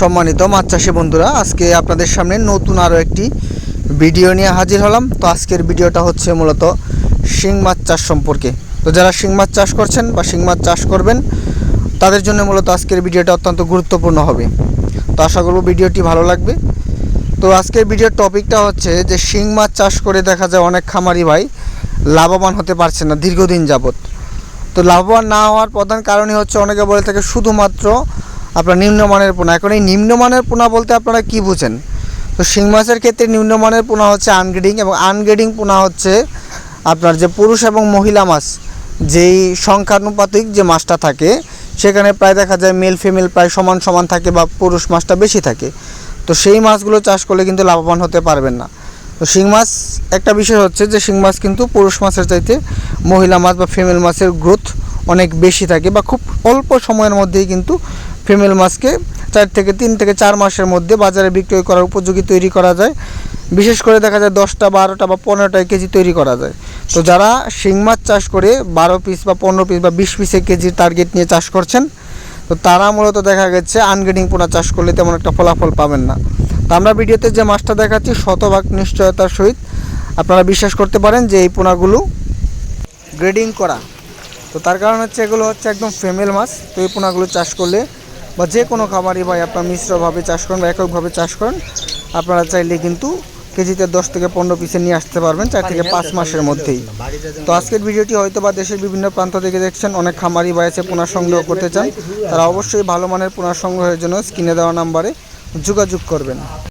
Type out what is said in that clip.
সম্মানিত মাছ চাষি বন্ধুরা, আজকে আপনাদের সামনে নতুন আরও একটি ভিডিও নিয়ে হাজির হলাম। তো আজকের ভিডিওটা হচ্ছে মূলত শিং মাছ চাষ সম্পর্কে। তো যারা শিং মাছ চাষ করছেন বা শিং মাছ চাষ করবেন, তাদের জন্য মূলত আজকের ভিডিওটা অত্যন্ত গুরুত্বপূর্ণ হবে। তো আশা করব ভিডিওটি ভালো লাগবে। তো আজকের ভিডিওর টপিকটা হচ্ছে যে, শিং মাছ চাষ করে দেখা যায় অনেক খামারি ভাই লাভবান হতে পারছে না দীর্ঘদিন যাবত তো লাভবান না হওয়ার প্রধান কারণই হচ্ছে, অনেকে বলে থাকে শুধুমাত্র আপনার নিম্নমানের পোনা। এখন এই নিম্নমানের পোনা বলতে আপনারা কি বুঝেন? তো শিং মাছের ক্ষেত্রে নিম্নমানের পোনা হচ্ছে আনগ্রেডিং এবং আনগ্রেডিং পোনা হচ্ছে আপনার যে পুরুষ এবং মহিলা মাছ, যেই সংখ্যানুপাতিক যে মাছটা থাকে, সেখানে প্রায় দেখা যায় মেল ফিমেল প্রায় সমান সমান থাকে বা পুরুষ মাছটা বেশি থাকে। তো সেই মাছগুলো চাষ করলে কিন্তু লাভবান হতে পারবেন না। তো শিং মাছ, একটা বিষয় হচ্ছে যে শিং মাছ কিন্তু পুরুষ মাছের চাইতে মহিলা মাছ বা ফিমেল মাছের গ্রোথ অনেক বেশি থাকে বা খুব অল্প সময়ের মধ্যেই কিন্তু ফিমেল মাছকে চার থেকে তিন থেকে চার মাসের মধ্যে বাজারে বিক্রয় করার উপযোগী তৈরি করা যায়। বিশেষ করে দেখা যায় দশটা, বারোটা বা পনেরোটা কেজি তৈরি করা যায়। তো যারা শিং মাছ চাষ করে বারো পিস বা পনেরো পিস বা বিশ পিসে কেজির টার্গেট নিয়ে চাষ করছেন, তো তারা মূলত দেখা গেছে আনগ্রেডিং পোনা চাষ করলে তেমন একটা ফলাফল পাবেন না। তো আমরা ভিডিওতে যে মাছটা দেখাচ্ছি শতভাগ নিশ্চয়তার সহিত আপনারা বিশ্বাস করতে পারেন যে এই পোনাগুলো গ্রেডিং করা। তো তার কারণ হচ্ছে এগুলো হচ্ছে একদম ফেমেল মাছ, তো এই পোনাগুলো চাষ করলে বা যে কোনো খামারই ভাই আপনার মিশ্রভাবে চাষ করেন বা এককভাবে চাষ করেন, আপনারা চাইলে কিন্তু কেজিতে দশ থেকে পনেরো পিসে নিয়ে আসতে পারবেন চার থেকে পাঁচ মাসের মধ্যেই। তো আজকের ভিডিওটি হয়তো বা দেশের বিভিন্ন প্রান্ত থেকে দেখছেন, অনেক খামারি ভাই আছে পোনা সংগ্রহ করতে চান, তারা অবশ্যই ভালো মানের পোনা সংগ্রহের জন্য স্ক্রিনে দেওয়া নাম্বারে যোগাযোগ করবেন।